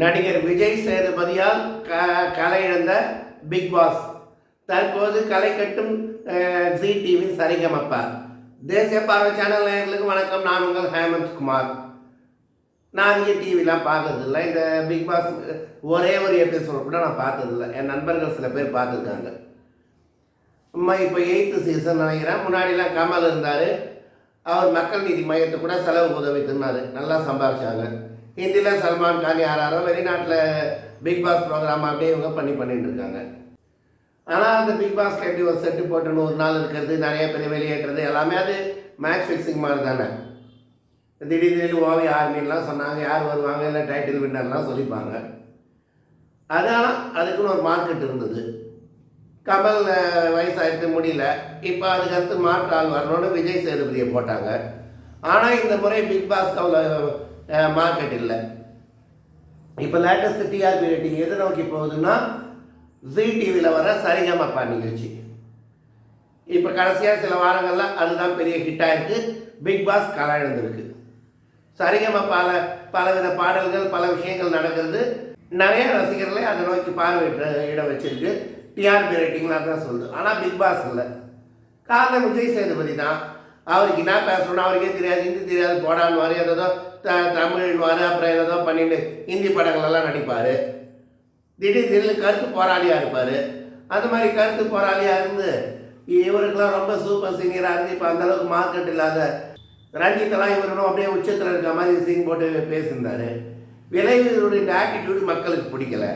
நடிகர் விஜய் சேதுபதியால் க கலையிழந்த big pass தற்போது களை கட்டும் ஜி டிவி சரிகமப்பா தேசிய பார்வை சேனல் நேயர்களுக்கு வணக்கம். நான் உங்கள் ஹேமந்த் குமார். நான் அதிக டிவிலாம் பார்த்ததில்ல. இந்த பிக் பாஸ் ஒரே ஒரு எபிசோட் கூட நான் பார்த்ததில்ல. என் நண்பர்கள் சில பேர் பார்த்துருக்காங்க. அம்மா இப்போ எயித்து சீசன் நினைக்கிறேன். முன்னாடிலாம் கமல் இருந்தார். அவர் மக்கள் நீதி மையத்தை கூட செலவு உதவி தின்னார். நல்லா சம்பாதிச்சாங்க ஹிந்தியில் சல்மான் கான் யாராரோ வெளிநாட்டில் பிக் பாஸ் ப்ரோக்ராம் அப்படியே இவங்க பண்ணி பண்ணிட்டு இருக்காங்க. ஆனால் அந்த பிக் பாஸ்க்கு எப்படி ஒரு செட்டு போட்டு நூறு நாள் இருக்கிறது நிறைய பேர் வெளியேற்றுறது எல்லாமே அது மேட்ச் ஃபிக்ஸிங் மாதிரி தானே. திடீர் திடீர்னு ஓவி ஆர்மின்லாம் சொன்னாங்க யார் வருவாங்க இல்லை டைட்டில் வின்னர்லாம் சொல்லிப்பாங்க. அதனால் அதுக்குன்னு ஒரு மார்க்கெட் இருந்தது. கமல் வயசாகிட்டு முடியல. இப்போ அதுக்கடுத்து மாற்று ஆள் வரணும்னு விஜய் சேதுபதியை போட்டாங்க. ஆனால் இந்த முறை பிக் பாஸ்க்கு அவங்க மார்க்கெட் இல்லை. இப்போ லேட்டஸ்ட் டிஆர்பி ரேட்டிங் எது நோக்கி போகுதுன்னா ஜி டிவியில் வர சரிகமப்பா நிகழ்ச்சி. இப்போ கடைசியாக சில வாரங்களில் அதுதான் பெரிய ஹிட்டாக இருக்குது பிக் பாஸ் களை இழந்திருக்கு சரிகமப்பால பலவித பாடல்கள் பல விஷயங்கள் நடக்கிறது. நிறைய ரசிகர்களை அதை நோக்கி பார்வையிட்ட இடம் வச்சிருக்கு. டிஆர்பி ரேட்டிங்லாம் தான் சொல்லுது ஆனால் பிக் பாஸ் இல்லை. காரணம் விஜய் சேதுபதி தான். அவருக்கு என்ன பேசணும்னு அவருக்கே தெரியாது ஹிந்தி தெரியாது போடான்னு ஏதோ த தமிழ்வார் அப்புறம் ஏதோ பண்ணிட்டு ஹிந்தி படங்களெல்லாம் நடிப்பார். திடீர் திடீர்னு கருத்து போராளியாக இருப்பார். அந்த மாதிரி கருத்து போராளியாக இருந்து இவருக்கெல்லாம் ரொம்ப சூப்பர் சிங்கராக இருந்து இப்போ அந்தளவுக்கு மார்க்கெட் இல்லாத ரஞ்சித்தெல்லாம் இவருனும் அப்படியே உச்சத்தில் இருக்க மாதிரி சீன் போட்டு பேசியிருந்தார். விளைவு இவருடைய ஆட்டிடியூடு மக்களுக்கு பிடிக்கல.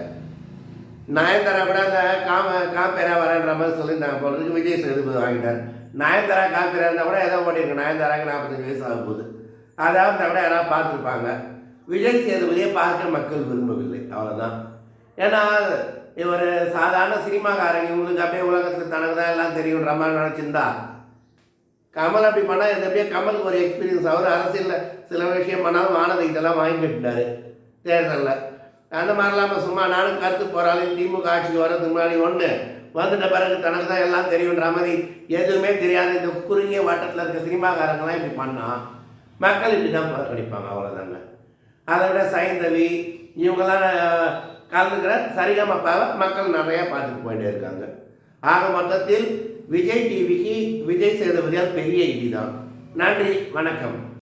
நயன்தாரா கூட அந்த காம காப்பேரா வரேன்ற மாதிரி சொல்லியிருந்தாங்க போல இருக்கு. விஜய் சேதுபதி வாங்கிட்டார். நயன்தாரா காப்பேரா இருந்தால் கூட ஏதோ ஓடிருக்கு நயன்தாராக்கு நாற்பத்தஞ்சு வயசு ஆகும் போகுது. அதாவது இருந்தால் கூட யாராவது பார்த்துருப்பாங்க. விஜய் சேதுபதியை பார்க்க மக்கள் விரும்பவில்லை. அவ்வளோதான் ஏன்னா இவர் சாதாரண சினிமாக்காரங்க. இவங்களுக்கு அப்படியே உலகத்தில் தனக்கு தான் எல்லாம் தெரியுன்ற மாதிரி நினச்சிருந்தா கமல் அப்படி பண்ணால் இது அப்படியே கமலுக்கு ஒரு எக்ஸ்பீரியன்ஸ் அவர் அரசியலில் சில விஷயம் பண்ணாலும் வானதி இதெல்லாம் வாங்கி கட்டிட்டாரு. தேர்தலில். அந்த மாதிரி இல்லாமல் சும்மா நானும் கருத்து போகிறாலும் திமுக ஆட்சிக்கு வர்றதுக்கு முன்னாடி ஒன்று வந்துட்ட பிறகு தனக்கு தான் எல்லாம் தெரியுன்ற மாதிரி எதுவுமே தெரியாத இந்த குறுகிய வட்டத்தில் இருக்க சினிமாக்காரங்களாம் இப்படி பண்ணால் மக்கள் இப்படி தான் புறக்கணிப்பாங்க அவ்வளோதாங்க அதை விட சைந்தவி இவங்கெல்லாம் கலந்துக்கிற சரிகமப்பாவை மக்கள் நிறையா பார்த்துட்டு போயிட்டே இருக்காங்க. ஆக மொத்தத்தில் விஜய் டிவிக்கு விஜய் சேதுபதியால் பெரிய இடி தான். நன்றி வணக்கம்.